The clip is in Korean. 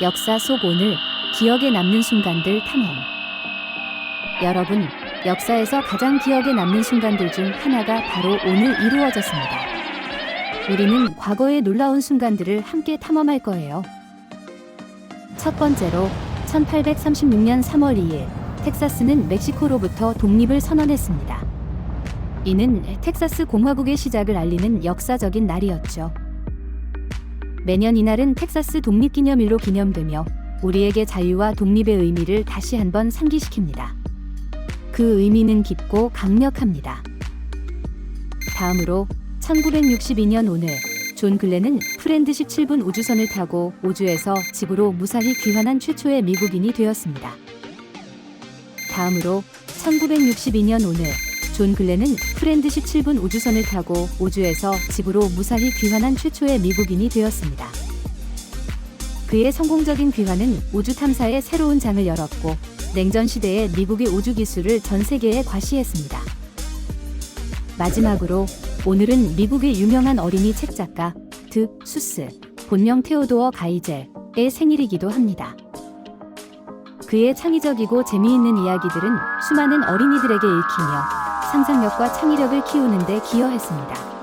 역사 속 오늘 기억에 남는 순간들 탐험. 여러분, 역사에서 가장 기억에 남는 순간들 중 하나가 바로 오늘 이루어졌습니다. 우리는 과거의 놀라운 순간들을 함께 탐험할 거예요. 첫 번째로 1836년 3월 2일 텍사스는 멕시코로부터 독립을 선언했습니다. 이는 텍사스 공화국의 시작을 알리는 역사적인 날이었죠. 매년 이날은 텍사스 독립기념일로 기념되며 우리에게 자유와 독립의 의미를 다시 한번 상기시킵니다. 그 의미는 깊고 강력합니다. 다음으로 1962년 오늘 존 글렌은 프렌드 17분 우주선을 타고 우주에서 지구로 무사히 귀환한 최초의 미국인이 되었습니다. 다음으로 1962년 오늘 존 글렌은 프렌드 17분 우주선을 타고 우주에서 지구로 무사히 귀환한 최초의 미국인이 되었습니다. 그의 성공적인 귀환은 우주 탐사의 새로운 장을 열었고 냉전 시대의 미국의 우주 기술을 전 세계에 과시했습니다. 마지막으로 오늘은 미국의 유명한 어린이 책 작가 드 수스 본명 테오도어 가이젤의 생일이기도 합니다. 그의 창의적이고 재미있는 이야기들은 수많은 어린이들에게 읽히며 상상력과 창의력을 키우는 데 기여했습니다.